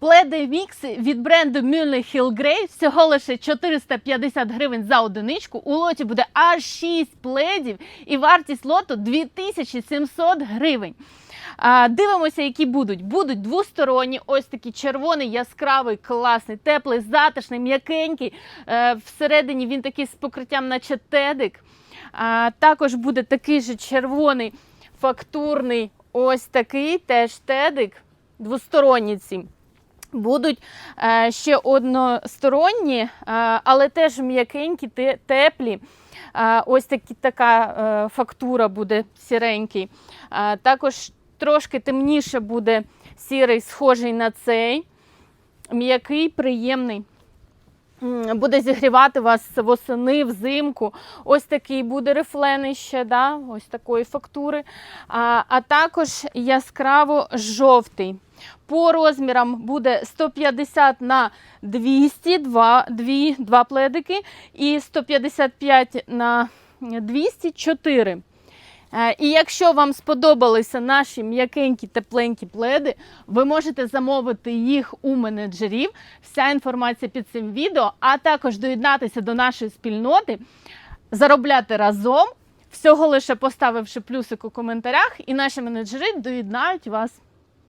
Пледи мікси від бренду Müller Hill Grey всього лише 450 гривень за одиничку. У лоті буде аж 6 пледів і вартість лоту 2700 гривень. А, дивимося, які будуть. Будуть двосторонні, ось такий червоний, яскравий, класний, теплий, затишний, м'якенький. Е, всередині він такий з покриттям, наче тедик. А, також буде такий же червоний, фактурний, ось такий теж тедик, двосторонні ці. Будуть е, ще односторонні, е, але теж м'якенькі, теплі. Е, ось такі, така фактура буде сіренький. Також трошки темніше буде сірий, схожий на цей. М'який, приємний. Буде зігрівати вас восени, взимку. Ось такий буде рифлений ще, да? ось такої фактури. А, а також яскраво жовтий. По розмірам буде 150 на 200, два, дві, два пледики, і 155 на 204. Е, І якщо вам сподобалися наші м'якенькі тепленькі пледи, ви можете замовити їх у менеджерів. Вся інформація під цим відео, а також доєднатися до нашої спільноти, заробляти разом, всього лише поставивши плюсик у коментарях, і наші менеджери доєднають вас.